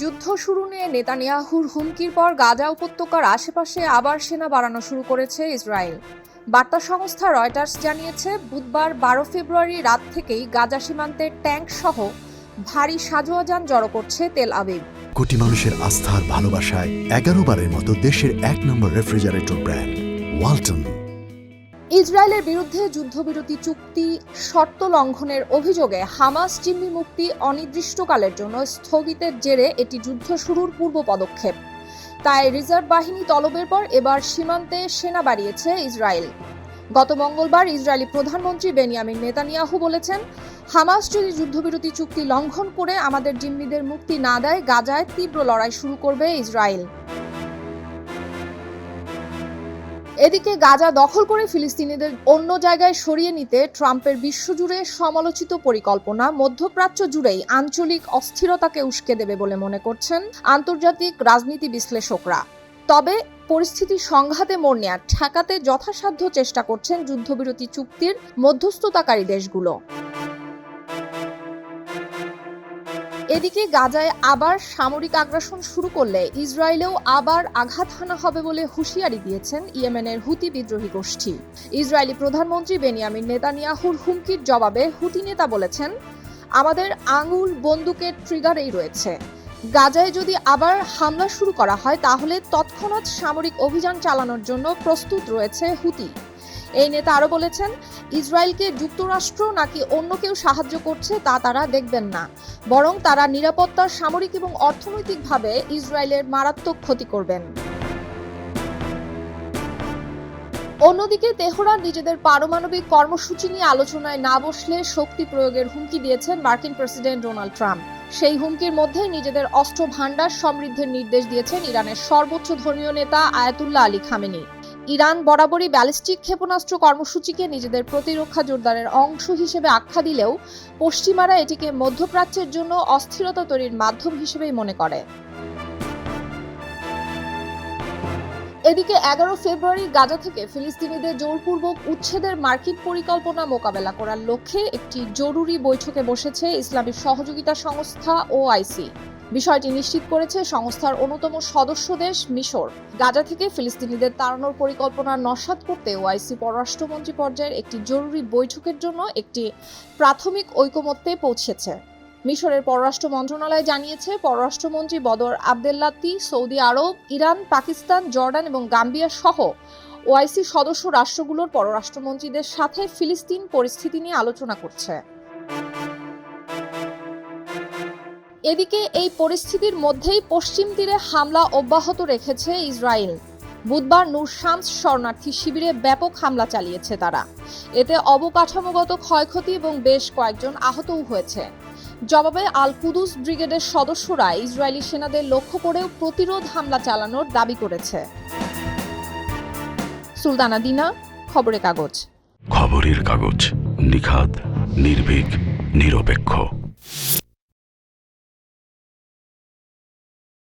যুদ্ধ শুরু নিয়ে নেতানিয়াহুর হুমকির পর গাজা উপত্যকার আশেপাশে আবার সেনা বাড়ানো শুরু করেছে ইসরায়েল। বার্তা সংস্থা রয়টার্স জানিয়েছে, বুধবার বারো ফেব্রুয়ারি রাত থেকেই গাজা সীমান্তে ট্যাঙ্ক সহ ভারী সাজোয়া যান জড়ো করছে তেল আবিব। কোটি মানুষের আস্থার ভালোবাসায় এগারো বারের মতো দেশের এক নম্বর রেফ্রিজারেটর ব্র্যান্ড, ওয়ালটন। ইসরায়েলের বিরুদ্ধে যুদ্ধবিরতি চুক্তি শর্ত লঙ্ঘনের অভিযোগে হামাস জিম্মি মুক্তি অনির্দিষ্টকালের জন্য স্থগিতের জেরে এটি যুদ্ধ শুরুর পূর্ব পদক্ষেপ। তাই রিজার্ভ বাহিনী তলবের পর এবার সীমান্তে সেনা বাড়িয়েছে ইসরায়েল। গত মঙ্গলবার ইসরায়েলি প্রধানমন্ত্রী বেনিয়ামিন নেতানিয়াহু বলেছেন, হামাস যদি যুদ্ধবিরতি চুক্তি লঙ্ঘন করে আমাদের জিম্মিদের মুক্তি না দেয়, গাজায় তীব্র লড়াই শুরু করবে ইসরায়েল। এদিকে গাজা দখল করে ফিলিস্তিনিদের অন্য জায়গায় সরিয়ে নিতে ট্রাম্পের বিশ্বজুড়ে সমালোচিত পরিকল্পনা, মধ্যপ্রাচ্য জুড়েই আঞ্চলিক অস্থিরতাকে উস্কে দেবে বলে মনে করছেন আন্তর্জাতিক রাজনীতি বিশ্লেষকরা। তবে পরিস্থিতি সংঘাতে মোড় নেয়ার ঠেকাতে যথাসাধ্য চেষ্টা করছেন যুদ্ধবিরতি চুক্তির মধ্যস্থতাকারী দেশগুলো। এদিকে গাজায় আবার সামরিক আগ্রাসন শুরু করলে ইসরায়েলেও আবার আঘাত হানা হবে বলে হুঁশিয়ারি দিয়েছেন ইয়েমেনের হুতি বিদ্রোহী গোষ্ঠী। ইসরায়েলি প্রধানমন্ত্রী বেনিয়ামিন নেতানিয়াহুর হুমকির জবাবে হুতি নেতা বলেছেন, আমাদের আঙুল বন্দুকের ট্রিগারেই রয়েছে। গাজায় যদি আবার হামলা শুরু করা হয়, তাহলে তৎক্ষণাৎ সামরিক অভিযান চালানোর জন্য প্রস্তুত রয়েছে হুতি। এই নেতা আরও বলেছেন, ইসরায়েলকে যুক্তরাষ্ট্র নাকি অন্য কেউ সাহায্য করছে তা তারা দেখবেন না। বরং তারা নিরাপত্তার সামরিক এবং অর্থনৈতিকভাবে ইসরায়েলের মারাত্মক ক্ষতি করবেন। অন্যদিকে তেহরান নিজেদের পারমাণবিক কর্মসূচি নিয়ে আলোচনায় না বসলে শক্তি প্রয়োগের হুমকি দিয়েছেন মার্কিন প্রেসিডেন্ট ডোনাল্ড ট্রাম্প। সেই হুমকির মধ্যেই নিজেদের অস্ত্র ভাণ্ডার সমৃদ্ধের নির্দেশ দিয়েছেন ইরানের সর্বোচ্চ ধর্মীয় নেতা আয়াতুল্লাহ আলী খামেনি। ইরান বরাবরই ব্যালিস্টিক ক্ষেপণাস্ত্র কর্মসূচিকে নিজেদের প্রতিরক্ষা জোরদারের অংশ হিসেবে আখ্যা দিলেও পশ্চিমারা এটিকে মধ্যপ্রাচ্যের জন্য অস্থিরতা তৈরির মাধ্যম হিসেবেই মনে করে। এদিকে এগারো ফেব্রুয়ারি গাজা থেকে ফিলিস্তিনিদের জোরপূর্বক উচ্ছেদের মার্কিন পরিকল্পনা মোকাবেলা করার লক্ষ্যে একটি জরুরি বৈঠকে বসেছে ইসলামী সহযোগিতা সংস্থা ওআইসি বিষয়টি নিশ্চিত করেছে সংস্থার অন্যতম সদস্য দেশ মিশর। গাজা থেকে ফিলিস্তিনিদের তাড়ানোর পরিকল্পনা নস্যাৎ করতে ওআইসি পররাষ্ট্রমন্ত্রী পর্যায়ের একটি জরুরি বৈঠকের জন্য একটি প্রাথমিক ঐকমত্যে পৌঁছেছে। মিশরের পররাষ্ট্র মন্ত্রণালয় জানিয়েছে, পররাষ্ট্রমন্ত্রী Badr Abdelatty Saudi Arab, Iran, Pakistan, Jordan এবং গাম্বিয়া সহ ওআইসি সদস্য রাষ্ট্রগুলোর পররাষ্ট্রমন্ত্রীদের সাথে ফিলিস্তিন পরিস্থিতি নিয়ে আলোচনা করছে। এদিকে এই পরিস্থিতির মধ্যেই পশ্চিম তীরে হামলা অব্যাহত রেখেছে ইসরায়েল। বুধবার নূর শামস শরণার্থী শিবিরে ব্যাপক হামলা চালিয়েছে তারা। এতে অবকাঠামোগত ক্ষয়ক্ষতি এবং বেশ কয়েকজন আহতও হয়েছে। জবাবে আল কুদুস ব্রিগেডের সদস্যরা ইসরায়েলি সেনাদের লক্ষ্য করেও প্রতিরোধ হামলা চালানোর দাবি করেছে। সুলতানা দিনা, খবরের কাগজ। খবরের কাগজ নিখাত নির্ভীক, নিরপেক্ষ।